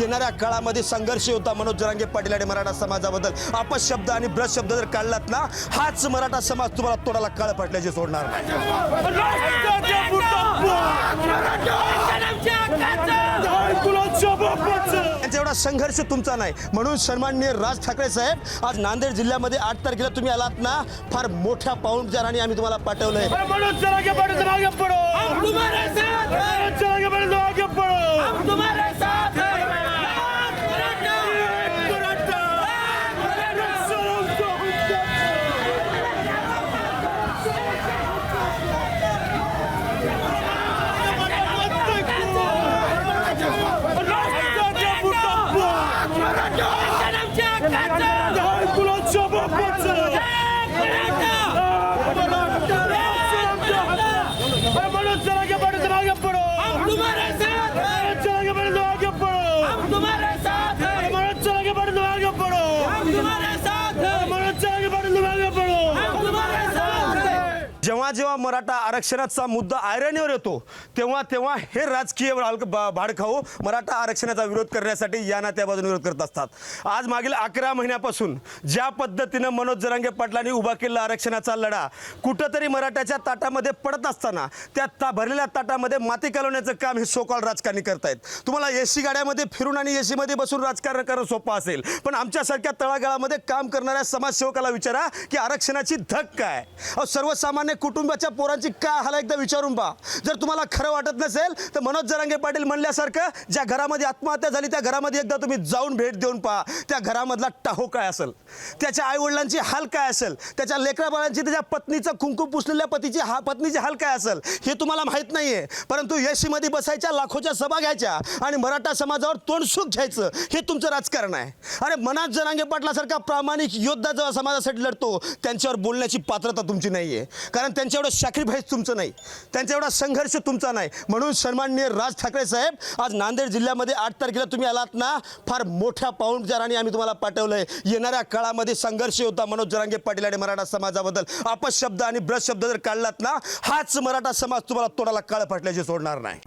येणाऱ्या काळामध्ये संघर्ष होता मनोज जरांगे पाटील आणि मराठा समाजाबद्दल अपशब्द आणि ब्रश शब्द जर काढलात ना हाच मराठा समाज तुम्हाला तोडाला काळ पटल्याचे सोडणार एवढा संघर्ष तुमचा नाही. म्हणून सन्माननीय राज ठाकरे साहेब आज नांदेड जिल्ह्यामध्ये आठ तारखेला तुम्ही आलात ना फार मोठ्या पाहुणचाराने आम्ही तुम्हाला पाठवलंय मनोज जरांगे पाटील तुम आगे बढ़ो हम तुम्हारे साथ हैं मनोज जरांगे पाटील तुम आगे बढ़ो हम तुम्हारे साथ हैं मनोज जेव्हा जेव्हा मराठा आरक्षणाचा मुद्दा आयरणीवर येतो तेव्हा तेव्हा हे राजकीय भाडखाऊ मराठा आरक्षणाचा विरोध करण्यासाठी यांना त्या बाजूने विरोध करत असतात. आज मागील अकरा महिन्यापासून ज्या पद्धतीनं मनोज जरांगे पाटलांनी उभा केलेला आरक्षणाचा लढा कुठंतरी मराठ्याच्या ताटामध्ये पडत असताना त्या ता भरलेल्या ताटामध्ये माती कालवण्याचं काम हे सोकॉल राजकारणी करतायत. तुम्हाला एसी गाड्यामध्ये फिरून आणि एसी मध्ये बसून राजकारण करणं सोपं असेल पण आमच्यासारख्या तळागाळामध्ये काम करणाऱ्या समाजसेवकाला विचारा की आरक्षणाची धक काय सर्वसामान्य कुटुंब कुटुंबाच्या पोरांची काय हाला एकदा विचारून पहा. जर तुम्हाला खरं वाटत नसेल तर मनोज जरांगे पाटील म्हणल्यासारखं ज्या घरामध्ये आत्महत्या झाली त्या घरामध्ये एकदा तुम्ही जाऊन भेट देऊन पहा. त्या घरामधला टाहो काय असेल? त्याच्या आईवडिलांची हाल काय असेल? त्याच्या लेकराबाळांची त्याच्या पत्नीचं कुंकू पुसलेल्या पतीची हा पत्नीची हाल काय असेल? हे तुम्हाला माहीत नाहीये. परंतु यशीमध्ये बसायच्या लाखोच्या सभा घ्यायच्या आणि मराठा समाजावर तोंडसुख घ्यायचं हे तुमचं राजकारण आहे. अरे मनात जरांगे पाटलासारखा प्रामाणिक योद्धा जेव्हा समाजासाठी लढतो त्यांच्यावर बोलण्याची पात्रता तुमची नाही आहे कारण त्यांच्या एवढं सॅक्रिफाईस तुमचं नाही. त्यांचा एवढा संघर्ष तुमचा नाही. म्हणून सन्माननीय राज ठाकरे साहेब आज नांदेड जिल्ह्यामध्ये आठ तारखेला तुम्ही आलात ना फार मोठ्या पाहुणचाराने आम्ही तुम्हाला पाठवलंय. येणाऱ्या काळामध्ये संघर्ष होता मनोज जरांगे पाटील आणि मराठा समाजाबद्दल. अपशब्द आणि ब्रश शब्द जर काढलात ना हाच मराठा समाज तुम्हाला तोडाला काळ फाटल्याचे सोडणार नाही.